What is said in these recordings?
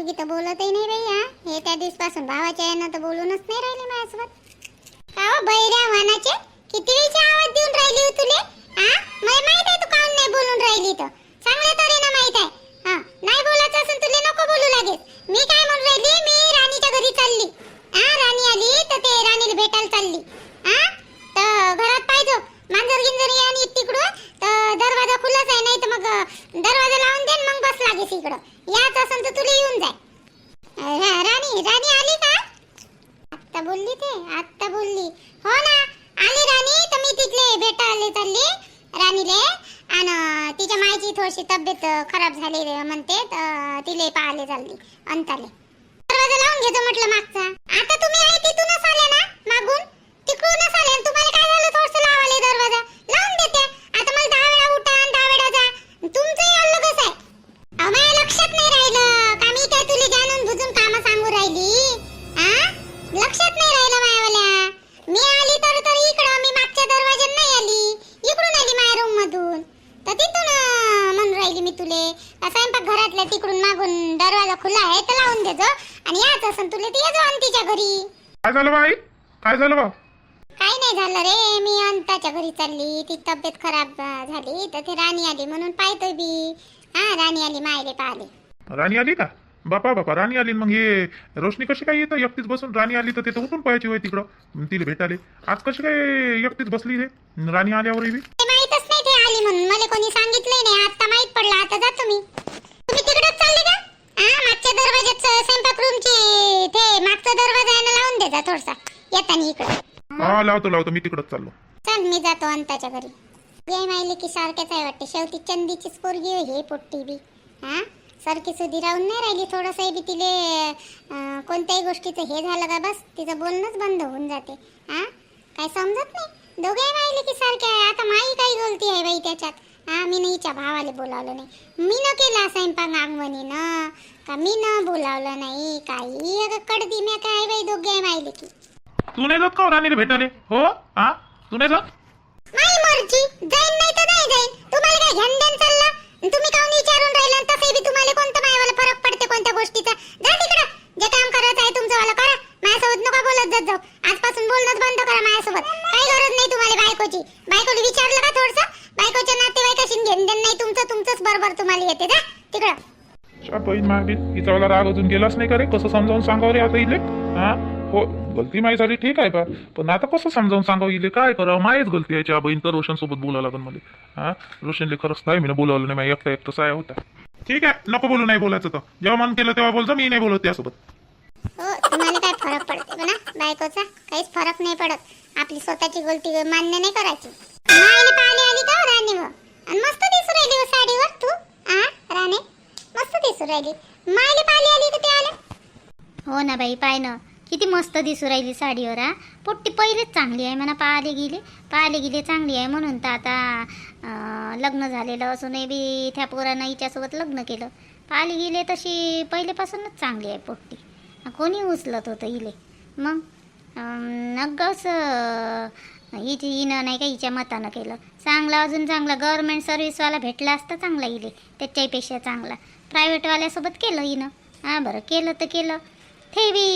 पोरगी तर बोलतही नाही बाई हा. हे त्या दिवसपासून भावाच्या यानं तर बोलूनच नाही राहिली माझ्यासोबत. का हो, बैऱ्या वानाचे? किती वेळची आवाज देऊन राहिली हो तुले? हा? मला माहीत आहे तू काऊन नाही बोलून राहिली तर. चांगल्या तऱ्हेनं माहीत आहे. हा नाही बोलायचं असेल तुले नको बोलू लागेल. मी काय म्हणून राहिली? मी राणीच्या घरी चालली. हा राणी आली तर ते राणीला भेटायला चालली. हा? तर घरात पाहिजे मांजर गिंजर आणि तिकडून. तर दरवाजा खुलाच आहे नाही तर मग दरवाजा लावून दे मग बस लागेल इकडं. याच असेल तर तुला येऊन जाय. रा- राणी राणी आली का? आत्ता बोलली ते आत्ता बोलली. हो ना आली राणी तर मी तिथले भेटायला चालली. राणीले आणि तिच्या मायची थोडीशी तब्येत अ, खराब झाली रे म्हणते तर तिले पाहायला चालली अंताले. दरवाजा लावून घेतो म्हटलं मागचा. आता तुम्ही आहे तिथूनच आले ना मागून? तिकडूनच आले आणि तुम्हाला काय झालं? थोडस लावाले दरवाजा. लावून देते. आता मला दहा वेळा उठा आणि दहा वेळा जा. तुमचं अलग कसं आहे अहो, माझ्या लक्षात नाही राहिलं का मी काय तुला जाणून बुजून काम सांगू राहिली? आ? लक्षात नाही राहिलं मायावाल्या. मी आली तर तर इकडं मी मागच्या दरवाज्यात नाही आली. इकडून आली माझ्या रूम मधून. तर तिथून म्हणून राहिली मी तुले. स्वयंपाक घरातल्या तिकडून मागून दरवाजा खुला आहे तर लावून देजो. आणि याच असं तुले ती येजो अंतीच्या घरी. काय झालं बाई? काय झालं बा काही नाही झालं रे. मी अंताच्या घरी चालली. ती तब्येत खराब झाली. तर ती राणी आली म्हणून पाहतोय बी. हा राणी आली मायले पाहिले. राणी आली का? बापा बापा राणी आली न मग हे रोशनी कशी काय येतं? एकटीच बसून राणी आली तर तिथं उठून पाहायची होय तिकडं. तिला भेटाले. आज कशी काय एकटीच बसली हे? राणी आल्यावर बी? ते माहीतच नाही ते आली म्हणून. मला कोणी सांगितलंय नाही. आता माहीत पडलं. आता तुम्ही. तिकडेच चालले का? हा मागच्या दरवाज्यात स्वयंपाक रूमची ते मागचा दरवाजा आहे ना लावून देजा थोडसा. येताना इकडं. हा लावतो लावतो. मी तिकडंच चाललो. चल मी जातो अंताच्या घरी. जय माहिली की सारख्याच आहे वाटते. शेवटी चंदीचीच पोरगी होय हे पोट्टी बी. हा सारखी सुधी राहून नाही राहिली. थोडंसं बी तिले कोणत्याही गोष्टीचं हे झालं का बस तिचं बोलणंच बंद होऊन जाते. हा काय समजत नाही? दोघे माहिली की सारखे आहे. आता माई काही गलती आहे बाई त्याच्यात. हा मी हिच्या भावाला बोलावलं नाही. मी न केला स्वयंपाक अंगवणी न का मी न बोलावलं नाही? काही अगं कडदी मी काय बाई दोघे माहिली की? तू नाही जात का राणीला भेटाले? हो? हा तू नाही जात माई मर्जी जाईन नाही तर नाही जाईन. तुम्हाला काय घेण देण चाललं तुम्ही काऊन गोष्टीचा. जा तिकडं. जे काम करायचं आहे तुमचं वाला करा. माझ्यासोबत नका बोलत जात जाऊ. आजपासून बोलणंच बंद करा माझ्यासोबत. काही गरज नाही तुम्हाला बायकोची. बायकोला विचारलं का थोडस? बायकोच्या नातेवाईकाशी घेऊन देणं नाही तुमचं तुमचंच बरोबर तुम्हाला येते. जा तिकडं. बहीण मागे. हिचा वाला राग अजून गेलाच नाही का रे? कसं समजावून सांगावं रे आता इले? हा? हो गलती माही झाली ठीक आहे बा पण आता कसं समजावून सांगावं इले? काय करावं? माहीच गलती आहे. बहीण तर रोशन सोबत बोलावं लागेल मला. हा? रोशनले खरंच नाही मी बोलावलं नाही. माझ्या एकटा एकटाच साया होता ठीक आहे नको बोलू नाही बोलायचं तर. जेव्हा मन केलं तेव्हा बोलतो मी नाही बोलत त्यासोबत. हो तुम्हाला काय फरक पडत ना बायकोचा? काहीच फरक नाही पडत. आपली स्वतःची गोलती मान्य नाही करायची. आली का हो राणी व? आणि मस्त दिसू राहिली हो साडीवर तू? आ राणे? मस्त दिसू राहिली. मायने पाहिली आली का ते आले. हो ना बाई पाय ना. किती मस्त दिसू राहिली साडीवर हा पोट्टी पहिलेच चांगली आहे म्हणा पाहिले गेली. पाहिले गेले चांगली आहे म्हणून तर आता लग्न झालेलं असूनही बी त्या पोरानं हिच्यासोबत लग्न केलं. पाली गेले तशी पहिलेपासूनच चांगली आहे पोट्टी. कोणी उचलत होतं हिले? मग? नगस हिची हिनं नाही का हिच्या मतानं केलं. चांगला अजून चांगला. गव्हर्मेंट सर्व्हिसवाला भेटला असता चांगला हिले. त्याच्यापेक्षा चांगला. प्रायव्हेटवाल्यासोबत केलं हिनं. हां बरं. केलं तर केलं. ते बी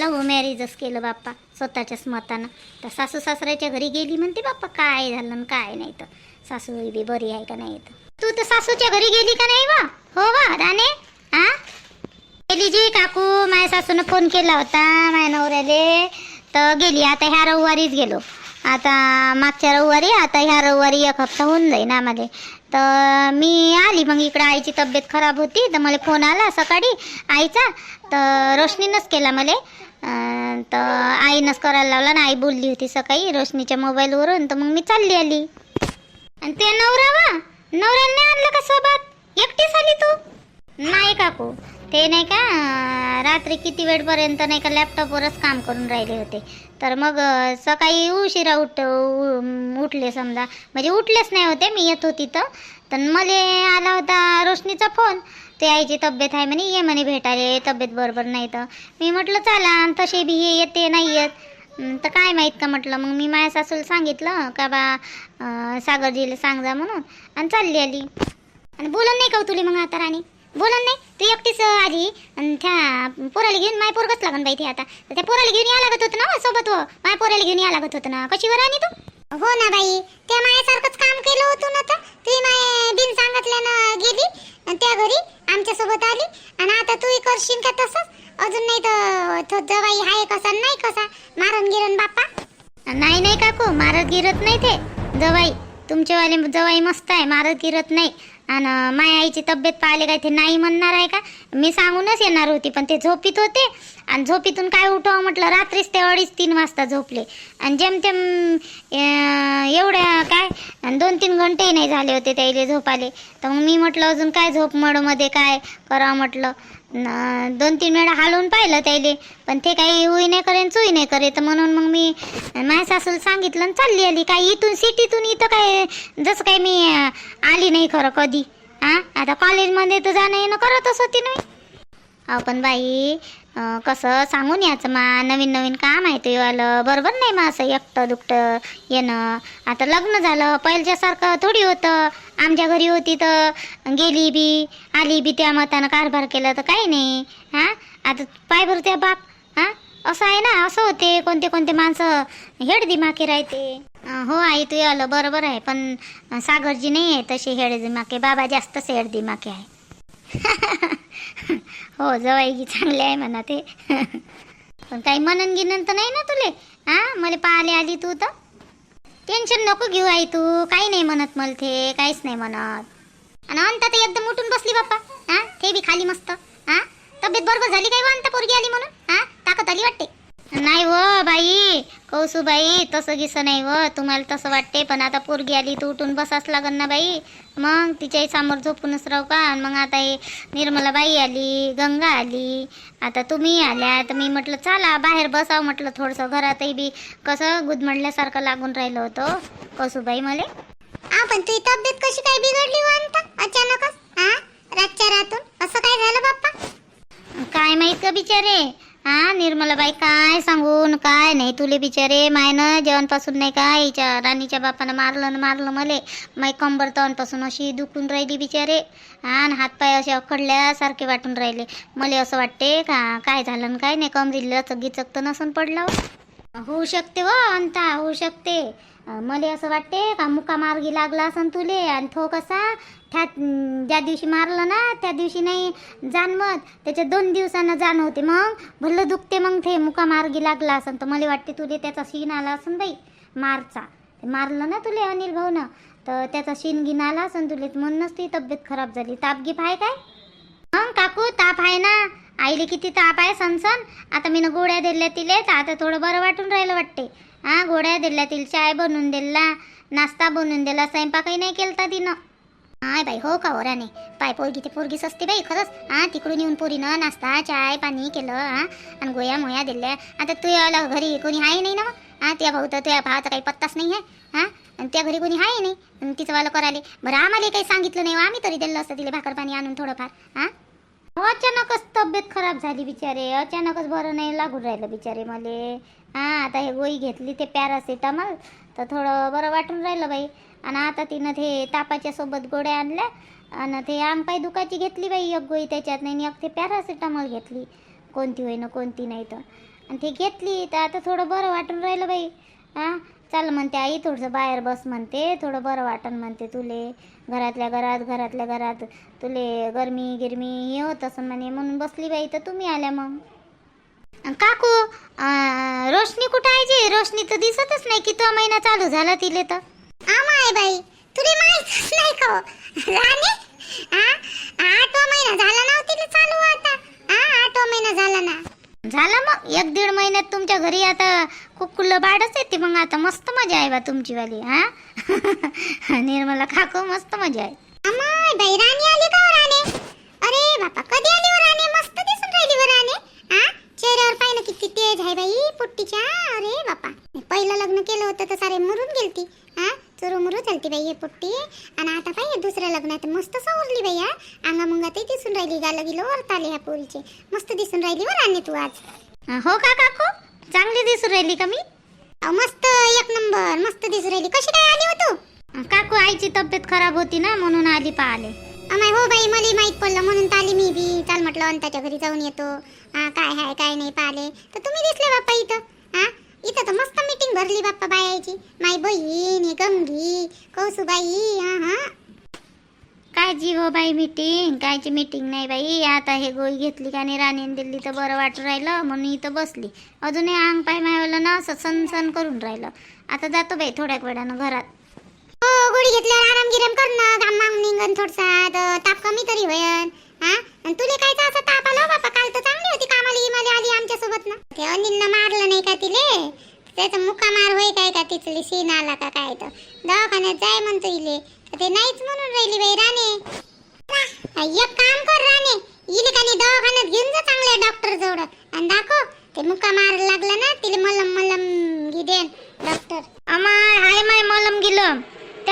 लव्ह मॅरेजच केलं बाप्पा. स्वतःच्याच मतानं. तर सासू सासऱ्याच्या घरी गेली म्हणते बाप्पा काय झालं काय नाही तर. सासू बी बरी आहे का नाही तर. तू तर सासूच्या घरी गेली का नाही वा? हो वा राणे? आ? गेली जी काकू माझ्या सासूनं फोन केला होता माझ्या नवऱ्याले. तर गेली आता ह्या रविवारीच गेलो. आता मागच्या रविवारी आता ह्या रविवारी एक हप्ता होऊन जाईन आम्हाला. तर मी आली मग इकडं आईची तब्येत खराब होती तर मला फोन आला सकाळी आईचा. तर रोशनीनंच केला मला. तर आईनंच करायला लावला ना आई बोलली होती सकाळी रोशनीच्या मोबाईलवरून तर मग मी चालली आली. आणि ते नवरा वा नवऱ्याने आणलं का सोबत? एकटीच आली तू? नाही काकू ते नाही का रात्री किती वेळपर्यंत नाही का लॅपटॉपवरच काम करून राहिले होते. तर मग सकाळी उशिरा उठ उठले समजा. म्हणजे उठलेच नाही होते मी येत होती तर. मला आला होता रोशनीचा फोन ते आईची तब्येत आहे म्हणे ये म्हणे भेटायला तब्येत बरोबर नाही तर. मी म्हटलं चला आणि तसे बी ये येते नाही येत. तर काय माहीत का म्हटलं मग मी माझ्या सासूला सांगितलं का बा सागरजीला सांग जा म्हणून आणि चालली आली. आणि बोलत नाही का हो तुली मग आता राणी? बोलन नाही? तू एकटीच आली आणि त्या पोराला घेऊन माय पोरगच लागन बाई ते आता? त्या पोराला घेऊन या लागत होतं ना हो, सोबत हो. माय पोराला घेऊन या लागत होतं ना. कशी वर आणि तू? हो ना बाई. ते माझ्यासारखंच काम केलं होतं ना तर. ती माय बिन सांगितल्यानं गेली आणि त्या घरी आमच्यासोबत आली. आणि आता तू करशील का तसंच? अजून नाही तर तो जवाई हाय कसा नाही कसा? मारून गिरण बाप्पा. नाही नाही काकू मारत गिरत नाही ते. जवाई तुमचेवाले जवाई मस्त आहे मारत गिरत नाही. आणि माया आईची तब्येत पाहिले काय ते नाही म्हणणार आहे का? मी सांगूनच येणार होती पण ते झोपीत होते. आणि झोपीतून काय उठवा म्हटलं रात्रीच ते अडीच तीन वाजता झोपले. आणि जेमतेम एवढ्या काय आणि दोन तीन घंटेही नाही झाले होते त्याला झोपाले तर मग मी म्हटलं अजून काय झोप मडमध्ये काय करावं म्हटलं. न- दोन तीन वेळा हालवून पाहिलं त्याले पण ते काही होई नाही करेन चुई नाही करे. तर म्हणून मग मी माझ्या सासूला सांगितलं आणि चालली आली. काय इथून सिटीतून इथं काय जसं काय मी आली नाही खरं कधी. हा? आता कॉलेजमध्ये तर जाणं येणं करतच होती नाही. अहो पण बाई कसं सांगून याचं मा नवीन नवीन काम आहे ते आलं. बरोबर नाही मा असं एकटं दुकटं येणं. आता लग्न झालं पहिल्यासारखं थोडी होतं. आमच्या घरी होती तर गेली बी आली बी त्या मतानं कारभार केला तर काही नाही. हां? आता पाय बरं त्या बाप. हां? असं आहे ना असं होते. कोणते कोणते माणसं हेड दिमाके राहते. हो आई तू आलं बरोबर आहे पण सागरजी नाही आहे तसे हेड दिमाके बाबा जास्तच हेड दिमाके आहे. हो जवाईगी चांगले आहे म्हणा ते. पण काही मनन गिनन तर नाही ना तुले. हा? मला पाहायला आली तू तर. टेन्शन नको घेऊ आई तू. काही नाही म्हणत मला ते काहीच नाही म्हणत. आणि अंता तर एकदम उठून बसली बाप्पा. हा ते बी खाली मस्त. हा तब्येत बरोबर झाली काय अंता पोरगी आली म्हणून? हा ताकद आली वाटते. नाही व बाई कौसू बाई तसं गिसं नाही व तुम्हाला तसं वाटते पण आता पोरगी आली तर उठून बसाच लागन ना बाई. मग तिच्याही समोर झोपूनच राहू का? आणि मग आता हे निर्मला बाई आली गंगा आली आता तुम्ही आल्या तर मी म्हटलं चला बाहेर बसावं म्हटलं थोडंसं. घरातही बी कसं गुदमडल्यासारखं लागून राहिलं होतं. कसूबाई मला हा पण तुझी तब्येत कशी काय बिघडली हो अचानकच? हा रातच्या रातून? असं काय झालं बाप्पा? काय माहीत का बिचारे. हा निर्मलाबाई काय सांगून काय नाही तुले बिचारे मायनं जेवणपासून नाही काय हिच्या राणीच्या बापानं मारलं न मारलं मले. माय कंबर तवनपासून अशी दुखून राहिली बिचारे. हा आणि हातपाय असे अखडल्यासारखे वाटून राहिले. मले असं वाटते का काय झालं काय नाही कमरीला चगीचक तर नसून पडलं. होऊ शकते व अंता होऊ शकते. मला असं वाटते का मुका मार्गी लागला असन तुले आणि तो कसा त्या ज्या दिवशी मारलं ना त्या दिवशी नाही जाणवत त्याच्या दोन दिवसानं जाणवते मग. भल्लं दुखते मग ते मुका मार्गी लागला असन. तर मला वाटते तुले त्याचा शीन आला असन बाई मारचा. मारलं ना तुले अनिल भाऊनं तर त्याचा शीन गिन आला असन तुले. म्हणूनच ती तब्येत खराब झाली. ताप गिप आहे काय? मग काकू ताप आहे ना? आईले किती ताप आहे सनसन आता मी गोळ्या दिल्या तिले तर आता थोडं बरं वाटून राहिलं वाटते. हा गोळ्या दिल्या तिला चाय बनवून दिला नाश्ता बनवून दिला स्वयंपाकही नाही केलता तिनं. हाय बाई हो का हो ओराने पाय पोरगी ते पोरगीच असते बाई खरंच. हा तिकडून येऊन पोरीनं नाश्ता चाय पाणी केलं हा आणि गोया मोया दिल्या. आता तू याला घरी कोणी आहे नाही ना मग? हा त्या भाऊ तर त्या भावाचा काही पत्ताच नाही आहे. हा आणि त्या घरी कोणी आहे नाही? आणि तिचं वालं करायले. बरं आम्हाला काही सांगितलं नाही हो, आम्ही तरी दिलं असतं तिला भाकर पाणी आणून थोडंफार. हा? अचानकच तब्येत खराब झाली बिचारे. अचानकच बरं नाही लागून राहिलं बिचारे मले. हा आता हे गोळी घेतली ते पॅरासिटामॉल. तर थोडं बरं वाटून राहिलं बाई. आणि आता तिनं ते तापाच्या सोबत गोळ्या आणल्या. आणि ते अंगपाय दुखाची घेतली बाई एक गोळी त्याच्यात नाही आणि एक ते पॅरासिटामॉल घेतली. कोणती होईना कोणती नाही तर. आणि ते घेतली तर आता थोडं बरं वाटून राहिलं बाई. हा चाल म्हणते आई थोडंसं बाहेर बस म्हणते. थोडं बरं वाटन म्हणते तुले. घरातल्या घरात घरातल्या घरात. तुले गरमी गिरमी हे होत असं म्हणे. म्हणून बसली बाई तर तुम्ही आल्या मग. काकू रोशनी कुठं आहे जी? रोशनी तर दिसतच नाही की तो महिना चालू झाला तिले तर. आमाय बाई. तुले माहीत नाही का हो? राणी आठवा महिना झाला ना हो तिला चालू आता. हा आठवा महिना झाला ना. झालं मग? एक दीड महिन्यात तुमच्या घरी आता कुकुल्ल बाडच येते मग आता मस्त मजा आहे बा तुमची वाली हा? निर्मला काकू मस्त मजा आहे. अमाय बाई राणी आली का हो राणे? अरे बापा कधी आली हो राणे? मस्त दिसून राहिली हो राणे. हा चेहऱ्यावर पाहिलं किती तेज आहे बाई पोट्टीच्या. अरे बापा पहिलं लग्न केलं होतं तर सारे मरून गेलती हा? चुरू मुरू चालती बाई हे पोट्टी. आणि आता पाहिजे दुसऱ्या लग्नात मस्त सवरली बाई हा. अंगा मुंगातही दिसून राहिली गालं गिलो वरत आले ह्या पोरीचे. मस्त दिसून राहिली हो राणे तू आज. हो का काकू? चांगली दिसून राहिली का मी? मस्त एक नंबर मस्त दिसून राहिली. कशी काय आली हो तू? काकू आईची तब्येत खराब होती ना म्हणून आली पाहिले. अमाय हो बाई मला माहीत पडलं म्हणून ताली मी बी. चाल म्हटलं अंताच्या घरी जाऊन येतो. काय हाय काय नाही पाहिले. तर तुम्ही दिसले बाप्पा इथं हा? इथं तर मस्त मीटिंग भरली बाप्पा बायाची. माई बहीण हे गंगी कौसुबाई हा हा कायची हो बाई मीटिंग कायची मीटिंग नाही बाई. आता हे गोळी घेतली का नाही राणीने दिली तर बरं वाटून राहिलं म्हणून इथं बसली. अजूनही अंग पाय मायवलं ना असं सनसन करून राहिलं. आता जातो बाई थोड्या वेळानं घरात. हो गोळी घेतल्यावर आराम गिराम कर ना. घाम मागून निघन थोडसा ताप कमी तरी होयन हा? आणि तुले काय तर असं ताप आला? हो बापा काल तर चांगली होती कामाला इमाली आली आमच्यासोबत ना. ते अनिलनं मारलं नाही का तिले? त्याचा मुक्का मार होय काय का तिथली सीन आला का काय तर. दवाखान्यात जाय म्हणतो इले. ते नाहीच म्हणून राहिली बाई राणे. एक काम कर राणे. इले का नाही दवाखान्यात घेऊन जा चांगल्या डॉक्टर जवळ. आणि दाखव ते मुक्का मार लागला ना तिले मलम मलम घे देन डॉक्टर अमाय हाय माय मलम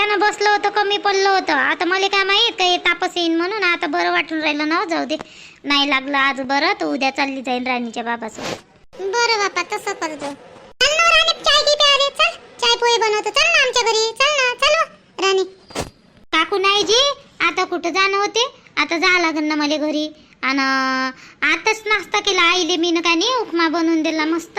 त्यानं बसलं होतं कमी पडलं होतं. आता मला काय माहीत काय तापस येईन म्हणून आता बरं वाटून राहिलं ना हो, जाऊ दे. नाही लागलं आज बरं तर उद्या चालली जाईन राणीच्या बाबासोबत. बरं बापा तसं करतो. राणी चाय घे प्यारे चल. चाय पोहे बनवतो. चल ना आमच्या घरी. चल ना चल हो, राणी. काकू नाही जी आता कुठं जाणं होते? आता जा लागन ना मला घरी. आणि आताच नाश्ता केला आईले मी काय नाही उपमा बनवून दिला मस्त.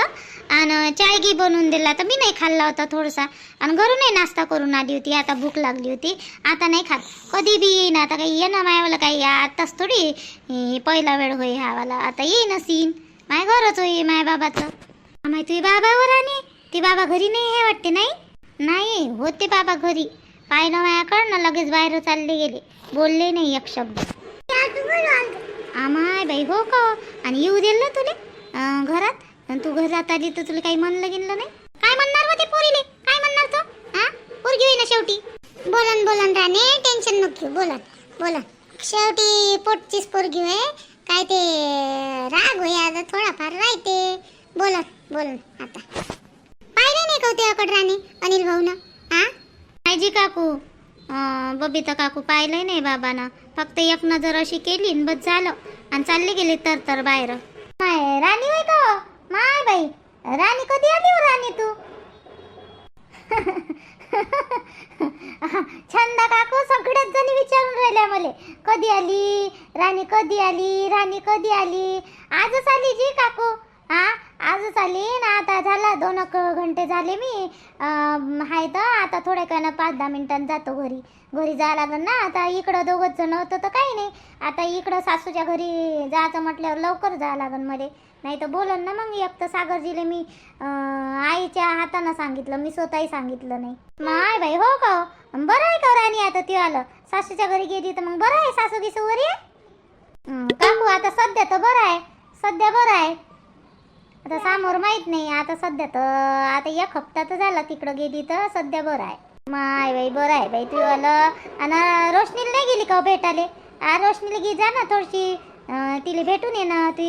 आणि चाय गी बनवून दिला तर मी नाही खाल्ला होता थोडासा. आणि घरूनही नाश्ता करून आली होती आता भूक लागली होती. आता नाही खात. कधी बी येईन आता काही ये ना मायावाला काही आताच थोडी पहिला वेळ होई हावाला आता येईन. सीन माय घरच होई माय बाबाचं. माय तुझी बाबावर आणि ती बाबा घरी नाही हे वाटते नाही? नाही होते बाबा घरी. पाहिलं माझ्याकडं ना लगेच बाहेर चालले गेले. बोलले नाही एक शब्द. आमाय बाई हो का? आणि येऊ दिल ना तुले घरात? आणि तू घरात आली तर तुला काही म्हणलं गेलं नाही? काय म्हणणार होते पोरीले? काय म्हणणार तो? हा पोरगी होईना शेवटी. बोलन बोलन राणे टेन्शन नको घेऊ बोलन बोलन. शेवटी पोटचीच पोरगी होय. काय ते राग होय आता थोडाफार राहते. बोलन बोलन आता. पाहिलं नाही का हो अकड राणे अनिल भाऊ ना हा आयजी काकू. बबिता काकू पाहिलंय नाही बाबानं. फक्त एक नजर अशी केली बस झालं. आणि चालले गेले तर तर बाहेर माय राणी होय का माय बाई. राणी कधी आली हो राणी तू? छंदा काकू सगळ्याच जणी विचारून राहिल्या मला. कधी आली? राणी कधी आली? राणी कधी आली? आजच आली जी काकू. हा? आजच आली ना आता झाला दोन एक घंटे झाले मी. आहे हाय तर आता थोड्या काना पाच दहा मिनिटांनी जातो घरी. घरी जावं लागेल ना आता इकडं दोघंच जण होतं तर काही नाही. आता इकडं सासूच्या घरी जायचं म्हटल्यावर लवकर जावं लागेल मला. नाही तर बोलन ना मग एक तर सागरजीले मी आईच्या हातानं सांगितलं मी स्वतःही सांगितलं नाही. माय बाई हो का? बरं आहे का हो राणी आता ती आलं? सासूच्या घरी गेली तर मग बरं आहे सासू गिसू वरी काकू आता सध्या तर बरं आहे. सध्या बरं आहे. आता समोर माहीत नाही आता सध्या तर आता एक हप्ता तर झाला तिकडं गेली तर सध्या बरं आहे. माय बाई बरं आहे बाई तू आलं. आणि रोशनीला नाही गेली का हो भेटाले आ रोशनीला गी जा ना थोडीशी. तिला भेटून ये ना ती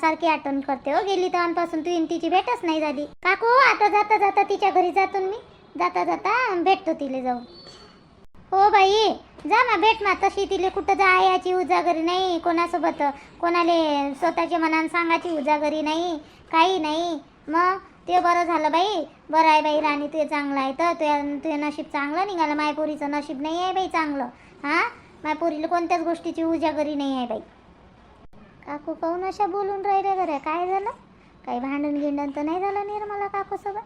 सारखी आठवण करते हो. गेली तेव्हापासून तू तिची भेटच नाही झाली. काकू आता जाता जाता तिच्या घरी जातो मी. जाता जाता भेटतो तिला जाऊन. हो बाई जा ना भेट ना. तशी तिले कुठं जायची उजागरी नाही कोणासोबत. कोणाले स्वतःच्या मनानं सांगायची उजागरी नाही. काही नाही. मग ते बरं झालं बाई. बरं आहे बाई राणी ते चांगलं आहे तर. तुझ्या तुझं नशीब चांगलं निघालं. मायपोरीचं नशीब नाही आहे बाई चांगलं. हां? मायपोरीला कोणत्याच गोष्टीची उजागरी नाही आहे बाई. काकू काहून अशा बोलून राहिले बरं काय झालं? काही भांडण गिंडण तर नाही झालं निर्मला काकूसोबत?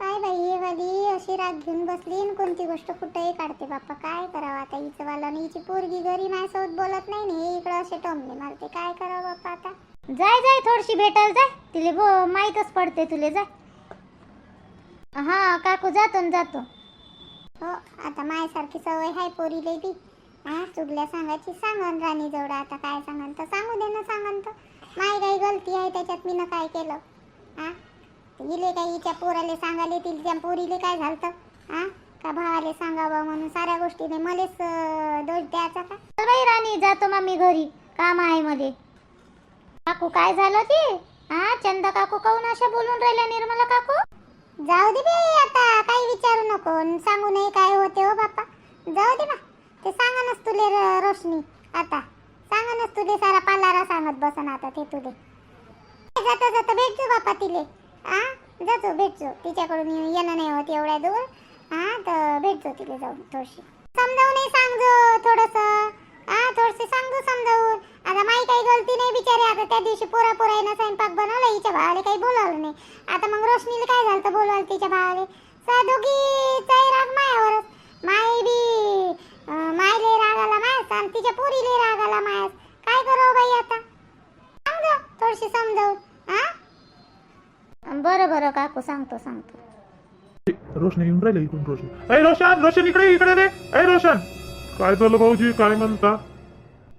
काय बाई ही वाली अशी राग घेऊन बसली आणि कोणती गोष्ट कुठेही काढते बाप्पा. काय करावं आता? हिचं वाला आणि हिची पोरगी घरी माझ्यासोबत बोलत नाही ना. हे इकडं असे टोमले मारते. काय करावं बाप्पा आता? जाय जाय थोडीशी भेटायला जाय. तिले बो माहीतच पडते तुले जाय. हा काकू जातो न जातो. हो आता माझ्यासारखी सवय हाय पोरीले बी हा चुगल्या सांगायची सांगन राणी जवळ. आता काय सांगन तर सांगू दे ना सांगन तर. माय काही गलती आहे त्याच्यात मी काय केलं? हा? इले काय हिच्या पोराले सांगाले तिच्या पोरीले काय झालं हा? का भावाले सांगावं म्हणून? साऱ्या गोष्टीने मलेच दोष द्यायचा का? बाई राणी जातो मग मी घरी. काम आहे मध्ये काकू काय झालं ते? हा चंद काकू काऊन अशा बोलून राहिल्या निर्मला काकू? जाऊ दे बे आता काही विचारू नको सांगू नये काय होते हो बाप्पा. जाऊ दे ना ते सांगानच तुले रोशनी. आता सांगानच तुले सारा पालारा सांगत बसन आता ते तुले. जाता जाता भेटजो बाप्पा तिले. हा जातो भेटजो. तिच्याकडून येणं नाही होत एवढ्या दूर. हा तर भेटजो तिले जाऊन थोडीशी. समजावूनही सांगजो थोडस. हा थोडसे सांगतो समजावून. आता माई काही गलती नाही बिचारे. आता त्या दिवशी पोरा पोरायनं स्वयंपाक बनवला हिच्या भावाले काही बोलावलं नाही. आता मग रोशनीला काय झालं बोलवाल तिच्या भावाले? साधुगी राग मायावर माई बी मायले राग आला मायस आणि तिच्या पोरीले राग आला मायस. काय करू हो बाई आता? सांग थोडीशी समजावून. बर बरं बरं काकू सांगतो सांगतो. रोशन येऊन राहिले इकडून रोशन. अरे रोशन रोशन इकडे इकडे रे. अरे रोशन. काय झालं भाऊजी? काय म्हणता?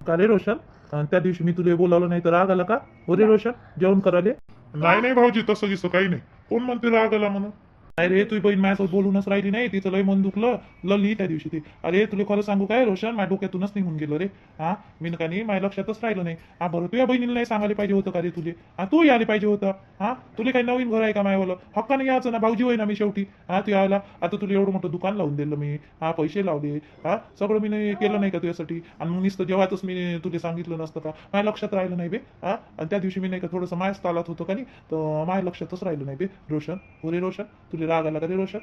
का रे रोशन? अन त्या दिवशी मी तुला बोलावलं नाही तर राग आला का? हो रे रोशन? जेवण करायले? नाही नाही भाऊजी तसं गिसं काही नाही. कोण म्हणते राग आला म्हणून? नाही रे तुझी बहीण माझ्यासोबत बोलूनच राहिली नाही. तिचं लय मन दुखलं. लली त्या दिवशी ती. अरे तुला खरं सांगू काय रोशन? माझ्या डोक्यातूनच निघून गेलं रे. हा? मी का नाही माझ्या लक्षातच राहिलं नाही. हा बरं तुझ्या बहिणीला नाही सांगायला पाहिजे होतं का रे तुले? हा तू यायला पाहिजे होतं. हा? तुला काही नवीन घर आहे का मायवालं? हक्काने यायचं ना भाऊजी होईना मी शेवटी. हा तू यायला. आता तुला एवढं मोठं दुकान लावून दिलं मी. हा पैसे लावले. हा सगळं मी नाही केलं नाही का तुझ्यासाठी? आणि मग नुसतं जेव्हाच मी तुला सांगितलं नसतं का? माझ्या लक्षात राहिलं नाही बे. हा? आणि त्या दिवशी मी नाही का थोडंसं मायाच तालात होतं का नाही? तर माझ्या लक्षातच राहिलं नाही बे. रोशन? हो रे रोशन तुला राग दादाला कधी रोशन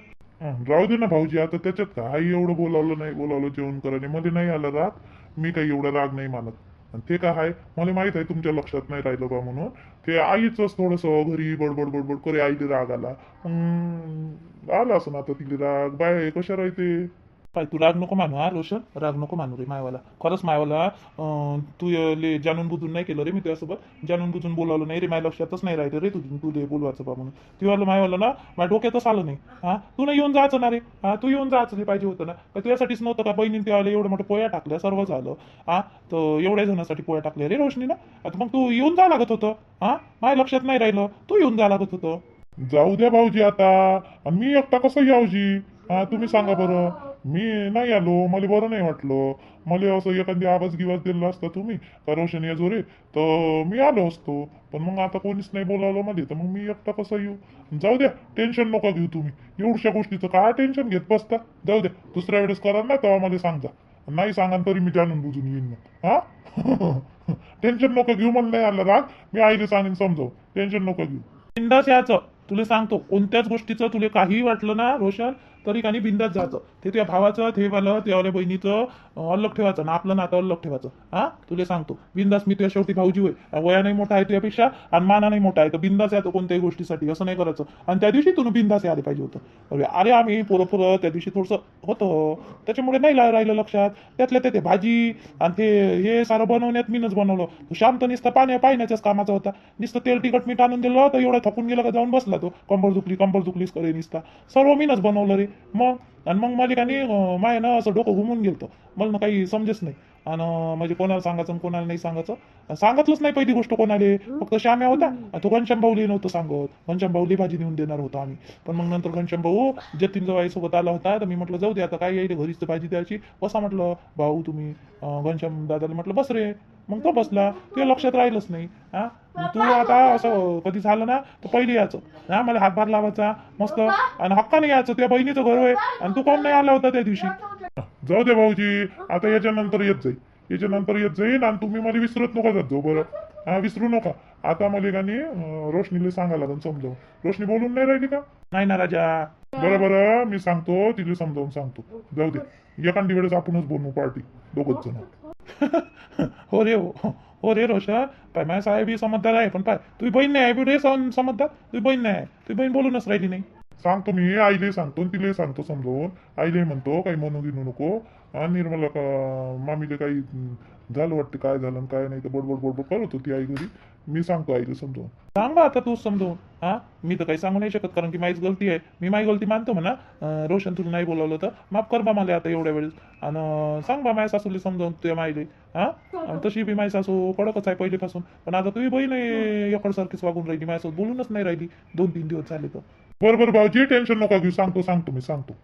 राहू दे ना भाऊजी आता त्याच्यात काय? एवढं बोलावलं नाही बोलावलं जेवण करायला. मध्ये नाही आलं राग मी काही एवढा राग नाही मानत. आणि ते काय आहे? मला माहीत आहे तुमच्या लक्षात नाही राहिलं बा म्हणून. ते आईच थोडस घरी बडबड बडबड करे आईले राग आला. आला असं ना आता तिला राग. बाय कशा राहते? पाय तू राग नको मानू हा रोशन राग नको मानू रे मायवाला खरंच मायवाला अं, तू ले जाणून बुजून नाही केलं रे मी तुझ्यासोबत जाणून बुजून बोलावलं नाही रे माझ्या लक्षातच नाही राहिलं रे तुझं तू ले बोलवायचं बा म्हणून तुझ्याला मायवाला ना माझ्या डोक्यातच आलं नाही हा तू नाही येऊन जायचं ना रे हा तू येऊन जायचं रे पाहिजे होतं ना का तुझ्यासाठीच नव्हतं का बहिणी तेव्हा एवढं मोठं पोया टाकल्या सर्व झालं हा तर एवढ्या जणांसाठी पोया टाकल्या रे रोशनीनं आता मग तू येऊन जा लागत होतं हा माझ्या लक्षात नाही राहिलं तू येऊन जा लागत होतं जाऊ द्या भाऊजी आता मी एकटा कसं यावजी हा तुम्ही सांगा बरं. मी नाही आलो मला बरं नाही वाटलं. मला असं एखादी आवाज गिवाज दिला असता तुम्ही का रोशन या जोरे? तर मी आलो असतो. पण मग आता कोणीच नाही बोलावलं मध्ये तर मग मी एकटा कसं येऊ? जाऊ द्या टेन्शन नका घेऊ तुम्ही. एवढ्या गोष्टीचं काय टेन्शन घेत बसता? जाऊ द्या दुसऱ्या वेळेस करा ना तेव्हा मला सांगा. नाही सांगा तरी मी जाणून बुजून येईन मग. हा? टेन्शन नको घेऊ म्हणून नाही आलं राग. मी आईला सांगेन समजावू टेन्शन नको घेऊ. बिंदास याचं. तुला सांगतो कोणत्याच गोष्टीचं तुला काहीही वाटलं ना रोशन तरी काही बिंदास जायचं. ते तुझ्या भावाचं ते वालं त्यावाल्या बहिणीचं अं, अल्लग ठेवायचं ना आपलं नातं अल्लग ठेवायचं. हा? तुला सांगतो. बिंदास मी तुझ्या शेवटी भाऊजी होय. वयाने मोठा आहे तुझ्यापेक्षा आणि मानाने मोठा आहे. तर बिंदास यातो कोणत्याही गोष्टीसाठी. असं नाही करायचं. आणि त्या दिवशी तुम्ही बिंदास यायला पाहिजे होतं. अरे अरे आम्ही पोरं पोरं त्या दिवशी थोडंसं होतं. त्याच्यामुळे नाही राहिलं लक्षात. त्यातल्या ते ते भाजी आणि ते हे सारं बनवण्यात मीनच बनवलं. शांत नुसतं पाण्या पाण्याच्याच कामाचा होता. नुसतं तेल तिखट मीठ आणून दिलं तर एवढा थकून गेला का जाऊन बसला तो. कंबर दुखली कंबर दुखलीच करे निसता. सर्व मीनच बनवलं रे. मग आणि मग माझी काही माय ना असं डोकं घुमून गेलतं. मला ना काही समजेच नाही. आणि म्हणजे कोणाला सांगायचं आणि कोणाला नाही सांगायचं. सांगितलंच नाही पहिली गोष्ट कोणाले. फक्त श्याम्या होता तो घनश्याम भाऊली नव्हतं सांगत. घनश्याम भाऊली भाजी नेऊन देणार होता आम्ही. पण मग नंतर घनश्याम भाऊ जतीन सोबत आला होता. तर मी म्हटलं जाऊ दे आता काय येईल घरीच भाजी द्यायची. बसा म्हटलं भाऊ तुम्ही. घनश्याम दादाला म्हटलं बस रे. मग तो बसला ते लक्षात राहिलंच नाही हा? तू आता असं कधी झालं ना तर पहिले यायचं. हा मला हातभार लावायचा मस्त. आणि हक्काने यायचं त्या बहिणीचं घर आहे आणि तू कोण नाही आला होता त्या दिवशी? जाऊ दे भाऊजी आता याच्यानंतर येत जाईल याच्यानंतर येत जाईल आणि तुम्ही मला विसरत नका जात जाऊ बरं. हा विसरू नका. आता मला गाणी रोशनीला सांगा लागेल समजावून. रोशनी बोलून नाही राहिली का? नाही ना राजा. बरं बरं. मी सांगतो तिला समजावून सांगतो. जाऊ दे. एखादी वेळेस आपणच बनवू पार्टी. दोघच जण. हो रे हो हो रे रोशन पाय माझ्या साहेब समजदार आहे पण पाय तुझी बहीण नाही आहे बी रे समजदार? तुझी बहीण नाही आहे तुझी बहीण बोलूनच राहिली नाही. सांगतो मी आईले सांगतो आणि तिला सांगतो समजावून. आईले म्हणतो काही म्हणू गिनू नको. आणि निर्मला का मामीले काही झालं वाटतं काय झालं आणि काय नाही तर बडबड बडबड करत होती आई घरी. मी सांगतो आईले समजावून. सांगा आता तूच समजून हा? मी तर काही सांगू नाही शकत कारण की माझीच गलती आहे. मी माझी गलती मानतो म्हणा. अं, रोशन तुला नाही बोलावलं तर माफ कर बा मला आता एवढ्या वेळेस. आणि सांग बा माझ्या सासूला समजावून तुझ्या माईले हा? आणि तशी बी माझी सासू कडकच आहे पहिलेपासून. पण आता तुझी बहीण एकडसारखीच वागून राहिली. माझ्यासोबत बोलूनच नाही राहिली. दोन तीन दिवस झाले तर. बरं बरं भाऊजी टेन्शन नका घेऊ. सांगतो सांगतो मी सांगतो.